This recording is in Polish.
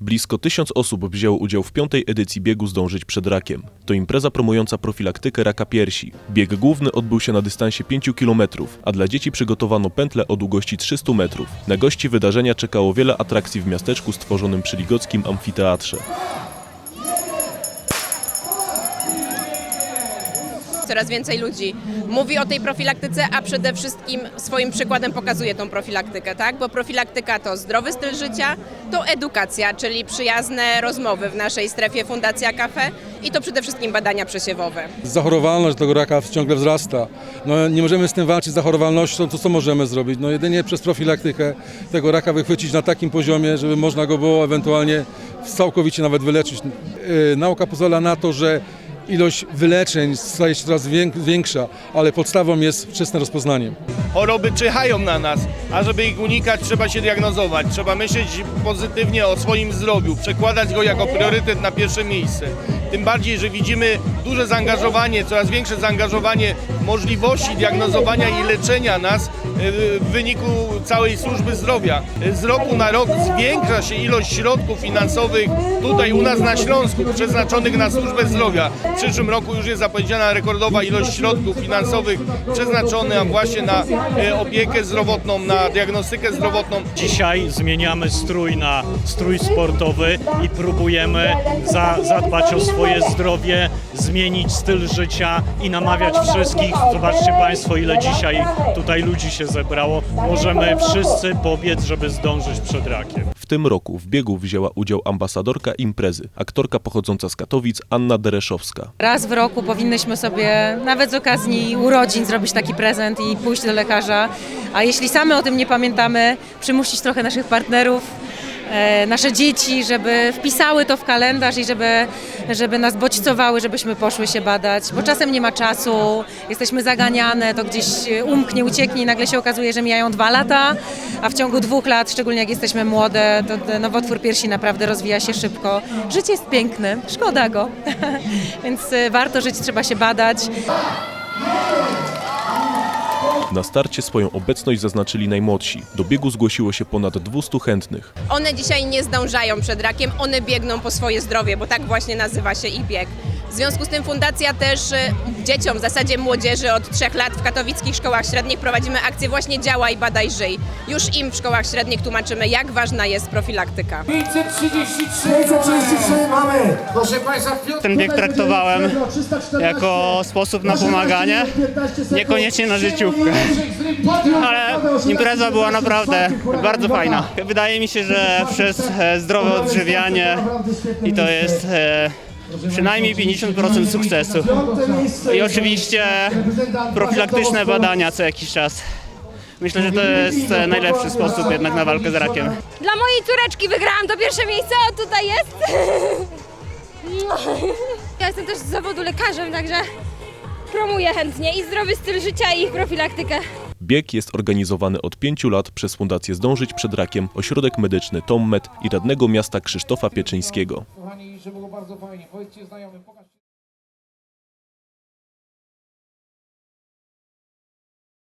Blisko tysiąc osób wzięło udział w piątej edycji biegu Zdążyć przed rakiem. To impreza promująca profilaktykę raka piersi. Bieg główny odbył się na dystansie 5 km, a dla dzieci przygotowano pętlę o długości 300 metrów. Na gości wydarzenia czekało wiele atrakcji w miasteczku stworzonym przy Ligockim Amfiteatrze. Coraz więcej ludzi mówi o tej profilaktyce, a przede wszystkim swoim przykładem pokazuje tą profilaktykę, tak? Bo profilaktyka to zdrowy styl życia, to edukacja, czyli przyjazne rozmowy w naszej strefie Fundacja Cafe i to przede wszystkim badania przesiewowe. Zachorowalność tego raka ciągle wzrasta. No, nie możemy z tym walczyć, z zachorowalnością, to co możemy zrobić? No, jedynie przez profilaktykę tego raka wychwycić na takim poziomie, żeby można go było ewentualnie całkowicie nawet wyleczyć. Yy, Nauka pozwala na to, że ilość wyleczeń staje się coraz większa, ale podstawą jest wczesne rozpoznanie. choroby czyhają na nas, a żeby ich unikać trzeba się diagnozować, trzeba myśleć pozytywnie o swoim zdrowiu, przekładać go jako priorytet na pierwsze miejsce. Tym bardziej, że widzimy duże zaangażowanie, coraz większe zaangażowanie możliwości diagnozowania i leczenia nas y, w wyniku całej służby zdrowia. Z roku na rok zwiększa się ilość środków finansowych tutaj u nas na Śląsku przeznaczonych na służbę zdrowia. W przyszłym roku już jest zapowiedziana rekordowa ilość środków finansowych przeznaczona właśnie na y, opiekę zdrowotną, na diagnostykę zdrowotną. Dzisiaj zmieniamy strój na strój sportowy i próbujemy za, zadbać o swoje zdrowie, zmienić styl życia i namawiać wszystkich. Zobaczcie Państwo, ile dzisiaj tutaj ludzi się zebrało. Możemy wszyscy pobiec, żeby zdążyć przed rakiem. W tym roku w biegu wzięła udział ambasadorka imprezy, aktorka pochodząca z Katowic Anna Dereszowska. Raz w roku powinnyśmy sobie, nawet z okazji urodzin, zrobić taki prezent i pójść do lekarza. A jeśli same o tym nie pamiętamy, przymusić trochę naszych partnerów, nasze dzieci, żeby wpisały to w kalendarz i żeby, żeby nas bodźcowały, żebyśmy poszły się badać, bo czasem nie ma czasu, jesteśmy zaganiane, to gdzieś umknie, ucieknie i nagle się okazuje, że mijają dwa lata, a w ciągu dwóch lat, szczególnie jak jesteśmy młode, to nowotwór piersi naprawdę rozwija się szybko. Życie jest piękne, szkoda go, więc y, warto żyć, trzeba się badać. Na starcie swoją obecność zaznaczyli najmłodsi. Do biegu zgłosiło się ponad 200 chętnych. One dzisiaj nie zdążają przed rakiem, one biegną po swoje zdrowie, bo tak właśnie nazywa się ich bieg. W związku z tym fundacja też y, dzieciom, w zasadzie młodzieży od trzech lat w katowickich szkołach średnich prowadzimy akcję właśnie Działaj, Badaj, Żyj. Już im w szkołach średnich tłumaczymy, jak ważna jest profilaktyka. 533 533 mamy! Proszę Państwa, Ten bieg traktowałem jako sposób na pomaganie, niekoniecznie na życiówkę. Ale impreza była naprawdę bardzo fajna. Wydaje mi się, że przez e, zdrowe odżywianie i to jest e, przynajmniej 50% sukcesu. I oczywiście profilaktyczne badania co jakiś czas. Myślę, że to jest najlepszy sposób jednak na walkę z rakiem. Dla mojej córeczki wygrałam to pierwsze miejsce, a tutaj jest. Ja jestem też z zawodu lekarzem, także promuję chętnie i zdrowy styl życia i profilaktykę. Bieg jest organizowany od pięciu lat przez Fundację Zdążyć przed rakiem, ośrodek medyczny Tommed i radnego miasta Krzysztofa Pieczyńskiego. Kochani, że było bardzo fajnie. Powiedzcie znajomym, pokażcie.